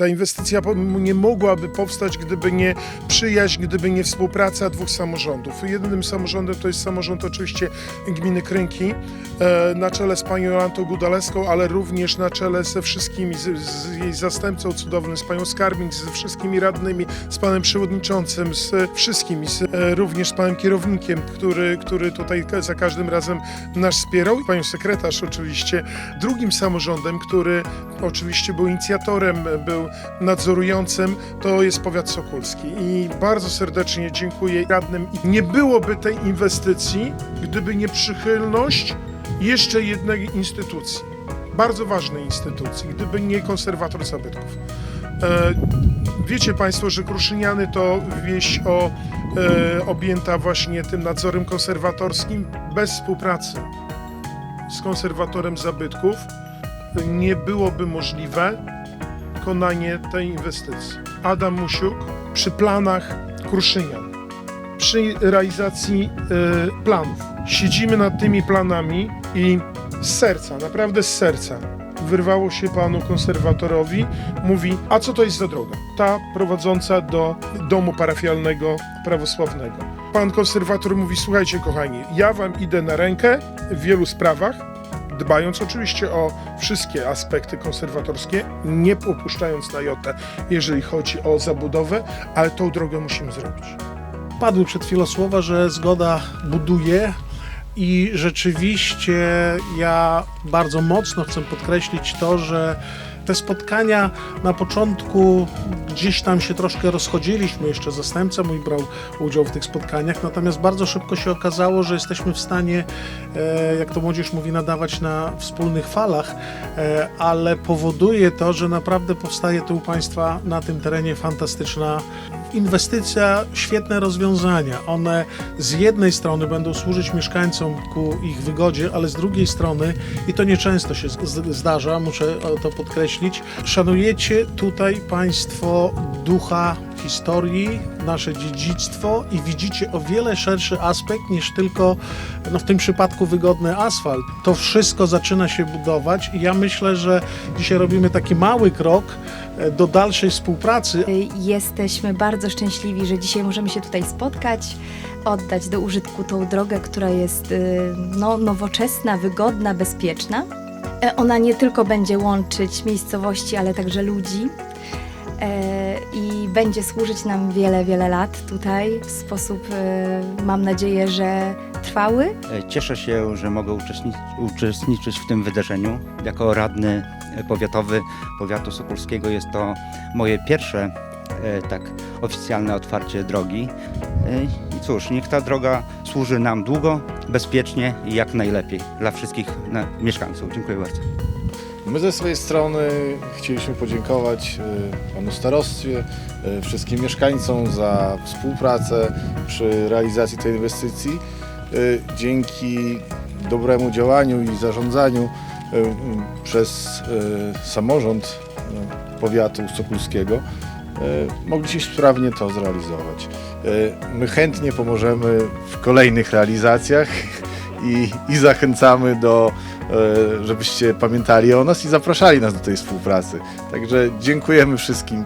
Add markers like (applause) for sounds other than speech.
Ta inwestycja nie mogłaby powstać, gdyby nie przyjaźń, gdyby nie współpraca dwóch samorządów. Jednym samorządem to jest samorząd oczywiście gminy Krynki, e, na czele z panią Jolantą Gudaleską, ale również na czele ze wszystkimi, z, z jej zastępcą cudownym, z panią Skarbnik, ze wszystkimi radnymi, z panem przewodniczącym, z wszystkimi, z, e, również z panem kierownikiem, który, który tutaj za każdym razem nas wspierał i panią sekretarz oczywiście. Drugim samorządem, który oczywiście był inicjatorem, był nadzorującym, to jest powiat sokulski. I bardzo serdecznie dziękuję radnym. Nie byłoby tej inwestycji, gdyby nie przychylność jeszcze jednej instytucji, bardzo ważnej instytucji, gdyby nie konserwator zabytków. E, wiecie Państwo, że Kruszyniany to wieś o, e, objęta właśnie tym nadzorem konserwatorskim bez współpracy z konserwatorem zabytków nie byłoby możliwe wykonanie tej inwestycji. Adam Musiuk przy planach Kruszynian, przy realizacji e, planów. Siedzimy nad tymi planami i z serca, naprawdę z serca wyrwało się panu konserwatorowi, mówi, a co to jest za droga? Ta prowadząca do domu parafialnego prawosławnego. Pan konserwator mówi, słuchajcie kochani, ja wam idę na rękę w wielu sprawach, dbając oczywiście o wszystkie aspekty konserwatorskie, nie opuszczając na jotę, jeżeli chodzi o zabudowę, ale tą drogę musimy zrobić. Padły przed chwilą słowa, że zgoda buduje i rzeczywiście ja bardzo mocno chcę podkreślić to, że te spotkania na początku gdzieś tam się troszkę rozchodziliśmy, jeszcze zastępca mój brał udział w tych spotkaniach, natomiast bardzo szybko się okazało, że jesteśmy w stanie, e, jak to młodzież mówi, nadawać na wspólnych falach, e, ale powoduje to, że naprawdę powstaje tu u Państwa na tym terenie fantastyczna inwestycja, świetne rozwiązania. One z jednej strony będą służyć mieszkańcom ku ich wygodzie, ale z drugiej strony, i to nieczęsto się zdarza, muszę to podkreślić, szanujecie tutaj Państwo ducha historii, nasze dziedzictwo i widzicie o wiele szerszy aspekt niż tylko, no w tym przypadku wygodny asfalt. To wszystko zaczyna się budować i ja myślę, że dzisiaj robimy taki mały krok e, do dalszej współpracy, Jesteśmy bardzo szczęśliwi, że dzisiaj możemy się tutaj spotkać, oddać do użytku tą drogę, która jest y, no, nowoczesna, wygodna, bezpieczna. E, Ona nie tylko będzie łączyć miejscowości, ale także ludzi e, i będzie służyć nam wiele, wiele lat tutaj w sposób, e, mam nadzieję, że trwały. Cieszę się, że mogę uczestniczyć, w tym wydarzeniu. Jako radny powiatowy powiatu sokolskiego jest to moje pierwsze tak oficjalne otwarcie drogi. I cóż, niech ta droga służy nam długo, bezpiecznie i jak najlepiej dla wszystkich na, mieszkańców. Dziękuję bardzo. My ze swojej strony chcieliśmy podziękować e, panu starostwie, e, wszystkim mieszkańcom za współpracę przy realizacji tej inwestycji. E, Dzięki dobremu działaniu i zarządzaniu przez samorząd powiatu sokulskiego mogliście sprawnie to zrealizować. E, My chętnie pomożemy w kolejnych realizacjach (laughs) i, i zachęcamy do e, żebyście pamiętali o nas i zapraszali nas do tej współpracy. Także dziękujemy wszystkim